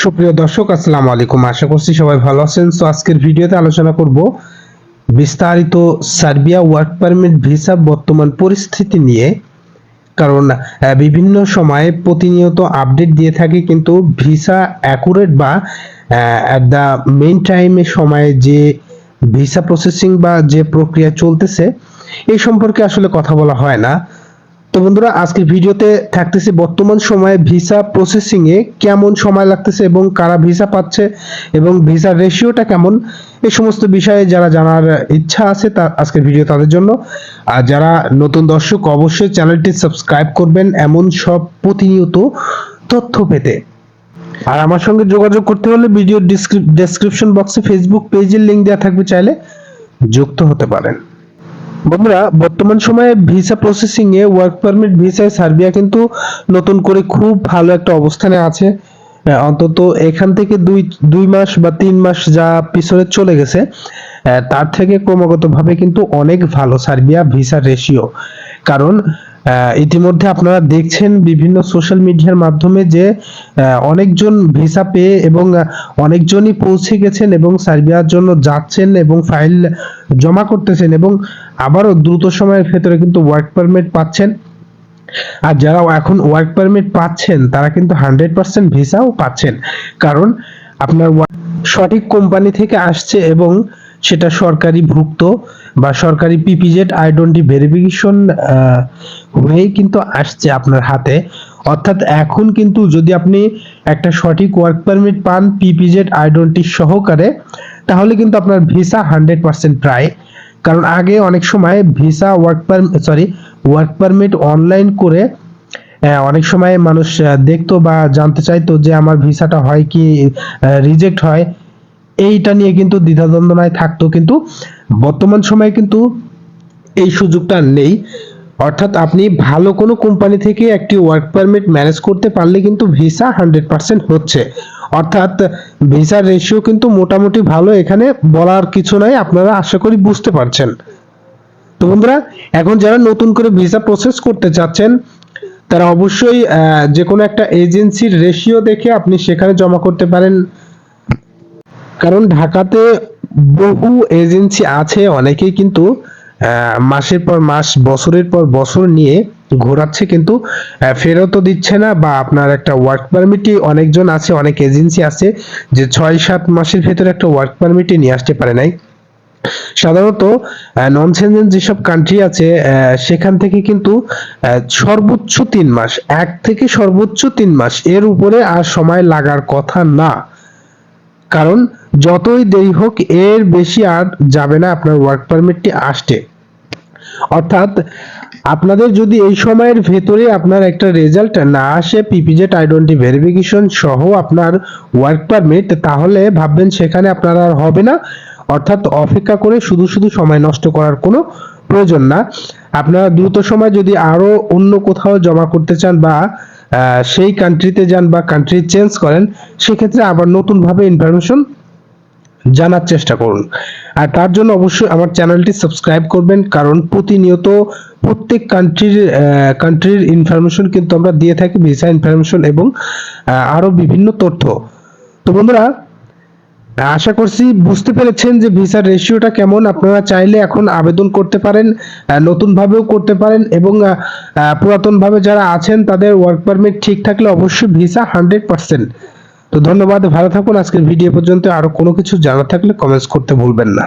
সুপ্রিয় দর্শক, আসসালামু আলাইকুম। আশা করছি সবাই ভালো আছেন। তো আজকের ভিডিওতে আলোচনা করব বিস্তারিত সার্বিয়া ওয়ার্ক পারমিট ভিসা বর্তমান পরিস্থিতি নিয়ে। কারণ বিভিন্ন সময়ে প্রতিনিয়ত আপডেট দিয়ে থাকে, কিন্তু ভিসা অ্যাকুরেট বা অ্যাট দ্য মেইন টাইমে সময়ে যে ভিসা প্রসেসিং বা যে প্রক্রিয়া চলতেছে, এই সম্পর্কে আসলে কথা বলা হয় না। তো বন্ধুরা, আজকের ভিডিওতে থাকতেছে বর্তমান সময়ে ভিসা প্রসেসিং এ কেমন সময় লাগতেছে এবং কারা ভিসা পাচ্ছে এবং ভিসার রেশিওটা কেমন? এই সমস্ত বিষয়ে যারা জানার ইচ্ছা আছে তা আজকের ভিডিও তাদের জন্য। আর যারা নতুন দর্শক, অবশ্যই চ্যানেলটি সাবস্ক্রাইব করবেন এমন সব প্রতিনিয়ত তথ্য পেতে। আর আমার সঙ্গে যোগাযোগ করতে হলে ভিডিও ডেসক্রিপশন বক্সে ফেসবুক পেজের লিংক দেওয়া থাকবে চাইলে যুক্ত হতে পারেন। বন্ধুরা, বর্তমান সময়ে ভিসা প্রসেসিং এ ওয়ার্ক পারমিট ভিসায় সার্বিয়া কিন্তু নতুন করে খুব ভালো একটা অবস্থানে আছে। অন্তত এখান থেকে দুই দুই মাস বা তিন মাস যা পিছনে চলে গেছে তার থেকে ক্রমাগতভাবে কিন্তু অনেক ভালো সার্বিয়া ভিসা রেশিও কারণ ইতিমধ্যে আপনারা দেখছেন বিভিন্ন সোশ্যাল মিডিয়ার মাধ্যমে যে অনেকজন ভিসা পেয়ে এবং অনেকজনই পৌঁছে গেছেন এবং সার্বিয়ার জন্য যাচ্ছেন এবং ফাইল জমা করতেছেন এবং আবারও দ্রুত সময়ের ভেতরে কিন্তু ওয়ার্ক পারমিট পাচ্ছেন। আর যারা এখন ওয়ার্ক পারমিট পাচ্ছেন, তারা কিন্তু হান্ড্রেড পার্সেন্ট ভিসাও পাচ্ছেন। কারণ আপনার সঠিক কোম্পানি থেকে আসছে এবং সেটা সরকারি ভুক্ত বা সরকারি পিপিজেড আইডেন্টি ভেরিফিকেশন হয়েই কিন্তু আসছে আপনার হাতে। অর্থাৎ এখন কিন্তু যদি আপনি একটা সঠিক ওয়ার্ক পারমিট পান পিপিজেড আইডেন্টি সহকারে, তাহলে কিন্তু আপনার ভিসা হান্ড্রেড পার্সেন্ট প্রায়। কারণ আগে অনেক সময় visa work permit sorry work permit online করে অনেক সময় মানুষ দেখতো বা জানতে চাইতো যে আমার ভিসাটা হয় কি রিজেক্ট হয়। এইটা নিয়ে কিন্তু দ্বিধাদ্বন্দ্বনায় থাকতো, কিন্তু বর্তমান সময়ে কিন্তু এই সুযোগটা নেই। অর্থাৎ আপনি ভালো কোনো কোম্পানি থেকে একটি ওয়ার্ক পারমিট ম্যানেজ করতে পারলে কিন্তু ভিসা হান্ড্রেড পার্সেন্ট হচ্ছে। অর্থাৎ ভিসার রেশিও কিন্তু মোটামুটি ভালো, এখানে বলার কিছু নাই, আপনারা আশা করি বুঝতে পারছেন। তো বন্ধুরা, এখন যারা নতুন করে ভিসা প্রসেস করতে চাচ্ছেন, তারা অবশ্যই যে কোনো একটা এজেন্সির রেশিও দেখে আপনি সেখানে জমা করতে পারেন। কারণ ঢাকাতে বহু এজেন্সি আছে, অনেকেই কিন্তু মাসের পর মাস, বছরের পর বছর নিয়ে ঘোরাচ্ছে কিন্তু ফেরতও দিচ্ছে না বা আপনার একটা ওয়ার্ক পারমিটই অনেকজন আছে, অনেক এজেন্সি আছে যে ছয় সাত মাসের ভেতরে একটা ওয়ার্ক পারমিটই নিয়ে আসতে পারে নাই। সাধারণত নন সেনজেন যেসব কান্ট্রি আছে সেখান থেকে কিন্তু সর্বোচ্চ তিন মাস, এক থেকে সর্বোচ্চ তিন মাস, এর উপরে আর সময় লাগার কথা না। কারণ যতই দেরি হোক, এর বেশি আর যাবে না আপনার ওয়ার্ক পারমিটটি আসতে। অর্থাৎ, আপনাদের যদি এই সময়ের ভেতরে আপনার একটা রেজাল্ট না আসে পিপিজেড আইডেন্টি ভেরিফিকেশন সহ আপনার ওয়ার্ক পারমিট তাহলে ভাববেন সেখানে আপনার আর হবে না। অর্থাৎ অপেক্ষা করে শুধু শুধু সময় নষ্ট করার কোনো প্রয়োজন না। আপনারা দ্রুত সময় যদি আরও অন্য কোথাও জমা করতে চান বা সেই কান্ট্রিতে যান বা কান্ট্রি চেঞ্জ করেন, সেক্ষেত্রে আবার নতুনভাবে ইনফরমেশন জানার চেষ্টা করুন। আর তার জন্য অবশ্যই আমার চ্যানেলটি সাবস্ক্রাইব করবেন কারণ প্রতিনিয়ত প্রত্যেক কান্ট্রির কান্ট্রির ইনফরমেশন কিন্তু আমরা দিয়ে থাকি ভিসা ইনফরমেশন এবং আহ, আরও বিভিন্ন তথ্য। তো বন্ধুরা আশা করছি বুঝতে পেরেছেন যে ভিসার রেশিওটা কেমন। আপনারা চাইলে এখন আবেদন করতে পারেন নতুনভাবেও করতে পারেন এবং পুরাতনভাবে যারা আছেন তাদের ওয়ার্ক পারমিট ঠিক থাকলে অবশ্যই ভিসা হান্ড্রেড পার্সেন্ট তো ধন্যবাদ, ভালো থাকুন। আজকের ভিডিও পর্যন্ত। আরও কোনো কিছু জানা থাকলে কমেন্টস করতে ভুলবেন না।